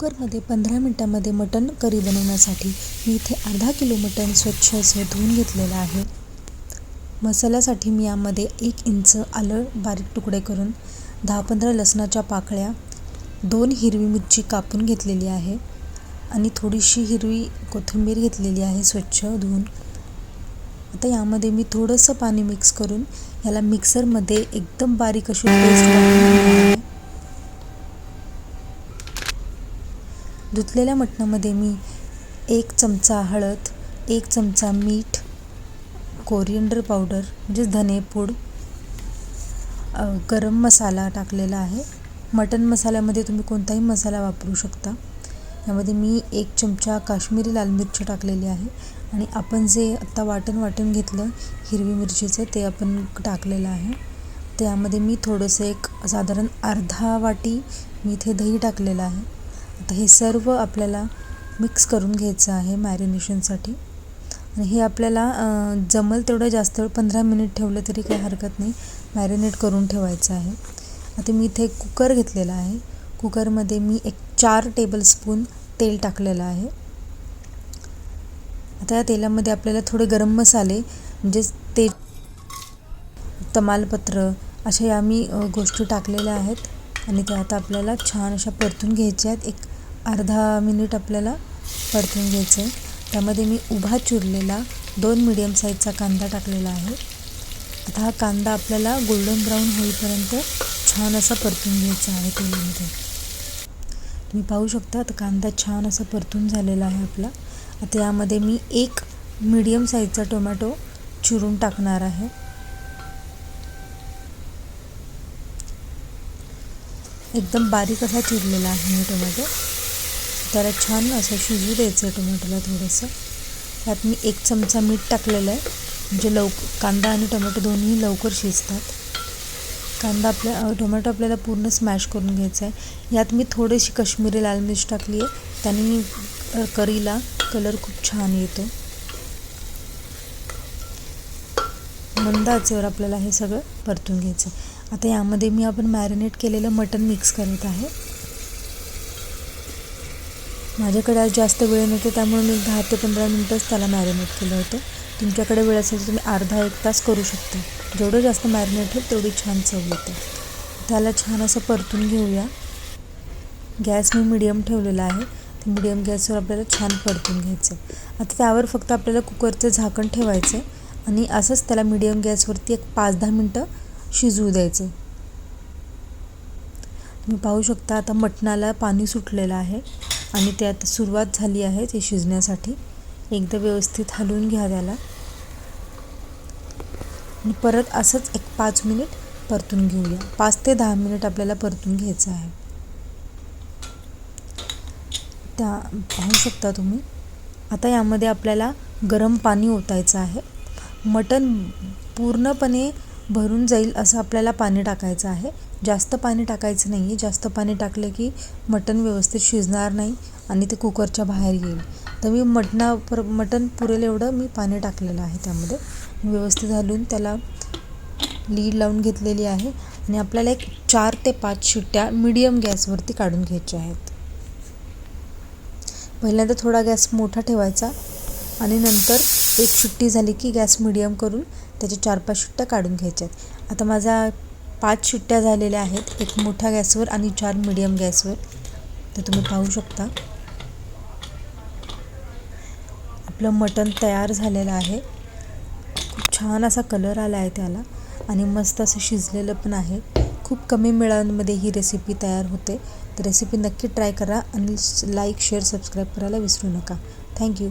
कुकरमध्ये पंधरा मिनटामध्ये मटण करी बनवण्यासाठी मी इथे अर्धा किलो मटण स्वच्छ असं धुवून घेतलेलं आहे. मसाल्यासाठी मी यामध्ये एक इंच आलं बारीक तुकडे करून दहा पंधरा लसणाच्या पाकळ्या दोन हिरवी मिरची कापून घेतलेली आहे आणि थोडीशी हिरवी कोथिंबीर घेतलेली आहे स्वच्छ धुवून. आता यामध्ये मी थोडंसं पाणी मिक्स करून याला मिक्सरमध्ये एकदम बारीक अशी पेस्ट आहे. धुतलेल्या मटणामध्ये मी एक चमचा हळद एक चमचा मीठ कोरिएंडर पावडर म्हणजेच धनेपूड गरम मसाला टाकलेला आहे. मटन मसाल्यामध्ये तुम्ही कोणताही मसाला वापरू शकता. यामध्ये मी एक चमचा काश्मीरी लाल मिरची टाकलेली आहे आणि आपण जे आत्ता वाटण वाटण घेतलं हिरवी मिरचीचं ते आपण टाकलेलं आहे. त्यामध्ये मी थोडंसं एक साधारण अर्धा वाटी मी इथे दही टाकलेलं आहे. आता हे सर्व आपल्याला मिक्स करून घ्यायचं आहे मॅरिनेशनसाठी. आणि हे आपल्याला जमल तेवढं जास्त वेळ पंधरा मिनिट ठेवलं तरी काही हरकत नाही. मॅरिनेट करून ठेवायचं आहे. आता मी इथे कुकर घेतलेला आहे. कुकरमध्ये मी एक चार टेबलस्पून तेल टाकलेलं आहे. आता या तेलामध्ये आपल्याला थोडे गरम मसाले म्हणजेच ते तमालपत्र अशा या मी गोष्टी टाकलेल्या आहेत. आणि त्या आता आपल्याला छान अशा परतून घ्यायच्या आहेत. एक अर्धा मिनिट आपल्याला परतून घ्यायचं आहे. त्यामध्ये मी उभा चिरलेला दोन मिडियम साईजचा कांदा टाकलेला आहे. आता हा कांदा आपल्याला गोल्डन ब्राऊन होईपर्यंत छान असा परतून घ्यायचा आहे तेलामध्ये. तुम्ही पाहू शकता आता कांदा छान असा परतून झालेला आहे आपला. आता यामध्ये मी एक मीडियम साईजचा टोमॅटो चिरून टाकणार आहे. एकदम बारीक असा चिरलेला आहे मी टोमॅटो त्याला छान असं शिजू द्यायचं आहे टोमॅटोला थोडंसं. त्यात मी एक चमचा मीठ टाकलेलं आहे. म्हणजे लव कांदा आणि टोमॅटो दोन्ही लवकर शिजतात. कांदा आपल्या टोमॅटो आपल्याला पूर्ण स्मॅश करून घ्यायचा आहे. यात मी थोडीशी कश्मीरी लाल मिर्च टाकली आहे. त्याने करीला कलर खूप छान येतो. मंद आचेवर आपल्याला हे सगळं परतून घ्यायचं आता यामध्ये मी आपण मॅरिनेट केलेलं मटण मिक्स करत आहे. माझ्याकडे आज जास्त वेळ नव्हते त्यामुळे मी दहा ते पंधरा मिनटंच त्याला मॅरिनेट केलं होतं. तुमच्याकडे वेळ असेल तर तुम्ही अर्धा एक तास करू शकता. जेवढं जास्त मॅरिनेट होईल तेवढी छान चव येते. त्याला छान असं परतून घेऊया. गॅस मी मिडियम ठेवलेला आहे. ते मिडियम गॅसवर आपल्याला छान परतून घ्यायचं आहे आता त्यावर फक्त आपल्याला कुकरचं झाकण ठेवायचं आहे आणि असंच त्याला मिडियम गॅसवरती एक पाच दहा मिनटं शिजवू द्यायचं तुम्ही पाहू शकता आता मटणाला पाणी सुटलेलं आहे. आणि त्यात सुरुवात झाली आहे ते शिजण्यासाठी. एकदा व्यवस्थित हलवून घ्या त्याला. आणि परत असंच एक पाच मिनिट परतून घेऊया. पाच ते दहा मिनिट आपल्याला परतून घ्यायचं आहे. त्या पाहू शकता तुम्ही? आता यामध्ये आपल्याला गरम पाणी ओतायचं आहे. मटण पूर्णपणे भरून जाईल असं आपल्याला पाणी टाकायचं आहे. जास्त पाणी टाकायचं नाही आहे जास्त पाणी टाकलं की मटण व्यवस्थित शिजणार नाही आणि ते कुकरच्या बाहेर येईल. तर मी मटणा पर मटण पुरेल एवढं मी पाणी टाकलेलं आहे त्यामध्ये. व्यवस्थित घालून त्याला लीड लावून घेतलेली आहे आणि आपल्याला एक चार ते पाच शिट्ट्या मीडियम गॅसवरती काढून घ्यायच्या आहेत. पहिल्यांदा थोडा गॅस मोठा ठेवायचा आणि नंतर एक शिट्टी झाली की गॅस मिडियम करून त्याच्या चार पाच शिट्ट्या काढून घ्यायच्या आहेत आता माझा पाच शिट्ट्या झालेल्या आहेत. एक मोठ्या गॅसवर आणि चार मिडियम गॅसवर. तर तुम्ही पाहू शकता. आपलं मटण तयार झालेलं आहे. खूप छान असा कलर आला आहे त्याला. आणि मस्त असं शिजलेलं पण आहे. खूप कमी मिळांमध्ये ही रेसिपी तयार होते. तर रेसिपी नक्की ट्राय करा. आणि लाईक शेअर सबस्क्राईब करायला विसरू नका. थँक्यू